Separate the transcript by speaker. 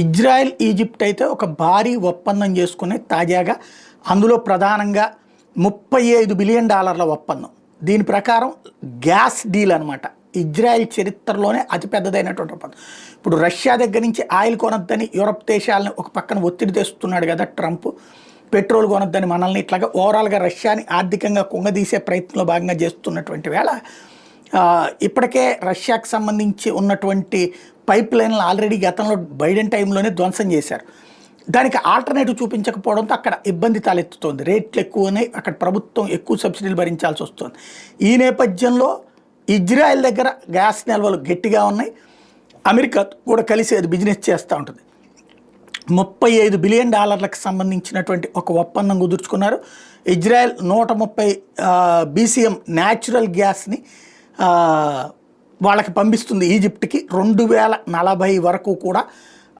Speaker 1: Israel Egypt అయితే ఒక భారీ ఒప్పందం చేసుకుని తాజాగా అందులో ప్రధానంగా ముప్పై ఐదు బిలియన్ డాలర్ల ఒప్పందం. దీని ప్రకారం గ్యాస్ డీల్ అనమాట ఇజ్రాయెల్ చరిత్రలోనే అతిపెద్దదైనటువంటి ఒప్పందం. ఇప్పుడు రష్యా దగ్గర నుంచి ఆయిల్ కొనొద్దని యూరప్ దేశాలను ఒక పక్కన ఒత్తిడి తెస్తున్నాడు కదా ట్రంప్. పెట్రోల్ కొనొద్దని మనల్ని ఇట్లాగా ఓవరాల్గా రష్యాని ఆర్థికంగా కుంగదీసే ప్రయత్నంలో భాగంగా చేస్తున్నటువంటి వేళ ఇప్పటికే రష్యాకు సంబంధించి ఉన్నటువంటి పైప్ లైన్లు ఆల్రెడీ గతంలో బైడెన్ టైంలోనే ధ్వంసం చేశారు. దానికి ఆల్టర్నేటివ్ చూపించకపోవడంతో అక్కడ ఇబ్బంది తలెత్తుతోంది. రేట్లు ఎక్కువనే అక్కడ ప్రభుత్వం ఎక్కువ సబ్సిడీలు భరించాల్సి వస్తుంది. ఈ నేపథ్యంలో ఇజ్రాయెల్ దగ్గర గ్యాస్ నిల్వలు గట్టిగా ఉన్నాయి. అమెరికా కూడా కలిసి అది బిజినెస్ చేస్తూ ఉంటుంది. ముప్పై ఐదు బిలియన్ డాలర్లకు సంబంధించినటువంటి ఒక ఒప్పందం కుదుర్చుకున్నారు. ఇజ్రాయెల్ నూట ముప్పై బీసీఎం న్యాచురల్ గ్యాస్ని వాళ్ళకి పంపిస్తుంది ఈజిప్ట్కి. రెండు వేల నలభై వరకు కూడా